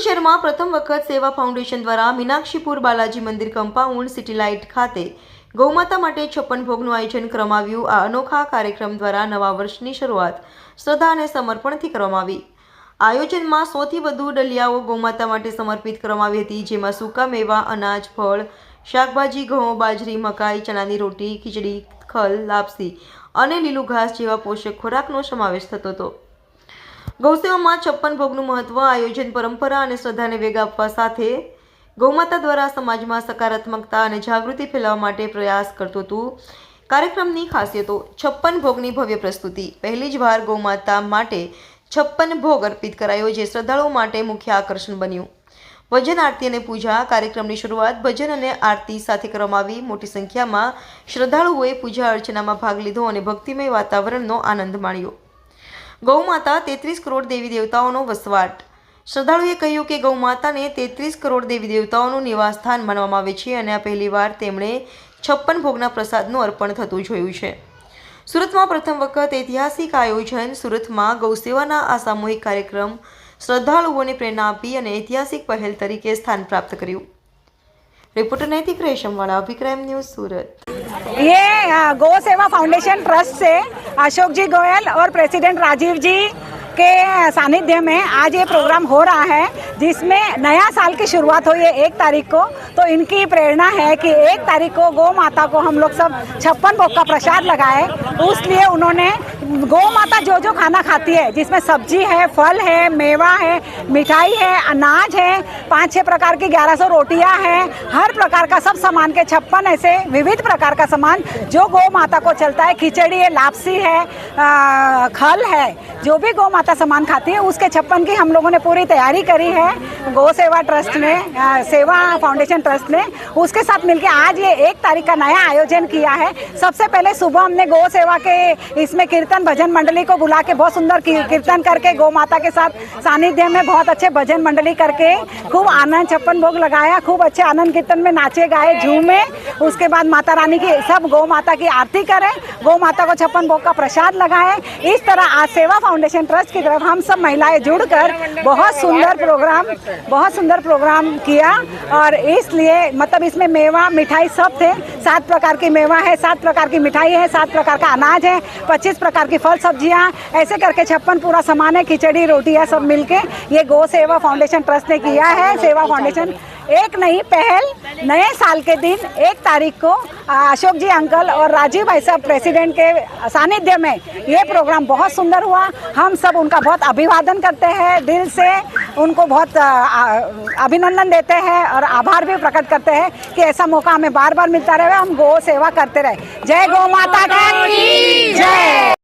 શહેરમાં પ્રથમ વખત મીનાક્ષીપુર બાલાજી મંદિર કમ્પાઉન્ડ સિટી લાઇટ ખાતે ગૌમાતા માટે છપ્પન ભોગનું આયોજન કરવામાં આવ્યું આ અનોખા કાર્યક્રમ દ્વારા નવા વર્ષની શરૂઆત શ્રદ્ધા અને સમર્પણથી કરવામાં આવી. આયોજનમાં સૌથી વધુ ડલિયાઓ ગૌમાતા માટે સમર્પિત કરવામાં આવી હતી, જેમાં સૂકા મેવા, અનાજ, ફળ શાકભાજી, ઘઉં, બાજરી, મકાઈ, ચણાની રોટી, ખીચડી, ખલ, લાપસી અને લીલું ઘાસ જેવા પોષક ખોરાકનો સમાવેશ થતો હતો. ગૌસેવામાં છપ્પન ભોગનું મહત્વ, આયોજન પરંપરા અને શ્રદ્ધાને વેગ આપવા સાથે ગૌમાતા દ્વારા સમાજમાં સકારાત્મકતા અને જાગૃતિ ફેલાવવા માટે પ્રયાસ કરતું હતું. કાર્યક્રમની ખાસિયતો, છપ્પન ભોગની ભવ્ય પ્રસ્તુતિ. પહેલી જ વાર ગૌમાતા માટે છપ્પન ભોગ અર્પિત કરાયો, જે શ્રદ્ધાળુઓ માટે મુખ્ય આકર્ષણ બન્યું. ભજન, આરતી અને પૂજા કાર્યક્રમની શરૂઆત ભજન અને આરતી સાથે કરવામાં આવી. મોટી સંખ્યામાં શ્રદ્ધાળુઓએ પૂજા અર્ચનામાં ભાગ લીધો અને ભક્તિમય વાતાવરણનો આનંદ માણ્યો. ગૌમાતા તેત્રીસ કરોડ દેવી દેવતાઓનો વસવાટ. શ્રદ્ધાળુએ કહ્યું કે ગૌમાતાને તેત્રીસ કરોડ દેવી દેવતાઓનું નિવાસસ્થાન માનવામાં આવે છે અને આ પહેલીવાર તેમણે છપ્પન ભોગના પ્રસાદનું અર્પણ થતું જોયું છે. સુરતમાં પ્રથમ વખત ઐતિહાસિક આયોજન સુરતમાં ગૌસેવાના આ સામૂહિક કાર્યક્રમ શ્રદ્ધાળુઓને પ્રેરણા આપી અને ઐતિહાસિક પહેલ તરીકે સ્થાન પ્રાપ્ત કર્યું રિપોર્ટર નૈતિક રેશમવાળા વિક્રમ ન્યૂઝ સુરત ये अ, गौ सेवा फाउंडेशन ट्रस्ट से अशोक जी गोयल और प्रेसिडेंट राजीव जी के सानिध्य में आज ये प्रोग्राम हो रहा है जिसमें नया साल की शुरुआत हुई है एक तारीख को तो इनकी प्रेरणा है कि एक तारीख को गौ माता को हम लोग सब छप्पन भोग का प्रसाद लगाए। उसलिए उन्होंने गौ माता जो जो खाना खाती है जिसमें सब्ज़ी है फल है मेवा है मिठाई है अनाज है पाँच छः प्रकार की ग्यारह सौ रोटियाँ हैं हर प्रकार का सब सामान के छप्पन ऐसे विविध प्रकार का सामान जो गौ माता को चलता है। खिचड़ी है लापसी है अ, खल है जो भी गौ माता सामान खाती है उसके छप्पन की हम लोगों ने पूरी तैयारी करी है। गौ सेवा ट्रस्ट ने सेवा फाउंडेशन ट्रस्ट ने उसके साथ मिलकर आज ये एक तारीख का नया आयोजन किया है। सबसे पहले सुबह हमने गौ सेवा के इसमें कीर्तन भजन मंडली को बुला के बहुत सुंदर कीर्तन करके, गौ माता के साथ सानिध्य में बहुत अच्छे भजन मंडली करके, खूब आनंद छप्पन भोग लगाया, खूब अच्छे आनंद कीर्तन में नाचे, गाए, झूमे उसके बाद माता रानी की सब गौ माता की आरती करें। गौ माता को छप्पन भोग का प्रसाद लगाएँ। इस तरह आज सेवा फाउंडेशन ट्रस्ट की तरफ़ हम सब महिलाएँ जुड़कर बहुत सुंदर प्रोग्राम, बहुत सुंदर प्रोग्राम किया और इसलिए मतलब इसमें मेवा, मिठाई सब थे। सात प्रकार की मेवा है, सात प्रकार की मिठाई है, सात प्रकार का अनाज है, पच्चीस प्रकार की फल सब्ज़ियाँ। ऐसे करके छप्पन पूरा सामान है, खिचड़ी, रोटियाँ सब मिलके ये गौ सेवा फाउंडेशन ट्रस्ट ने किया है। सेवा फाउंडेशन एक नई पहल नए साल के दिन, एक तारीख को अशोक जी अंकल और राजीव भाई साहब प्रेसिडेंट के सानिध्य में ये प्रोग्राम बहुत सुंदर हुआ। हम सब उनका बहुत अभिवादन करते हैं, दिल से उनको बहुत अभिनंदन देते हैं और आभार भी प्रकट करते हैं कि ऐसा मौका हमें बार बार मिलता रहे, हम गौ सेवा करते रहे। जय गौ माता की, जय।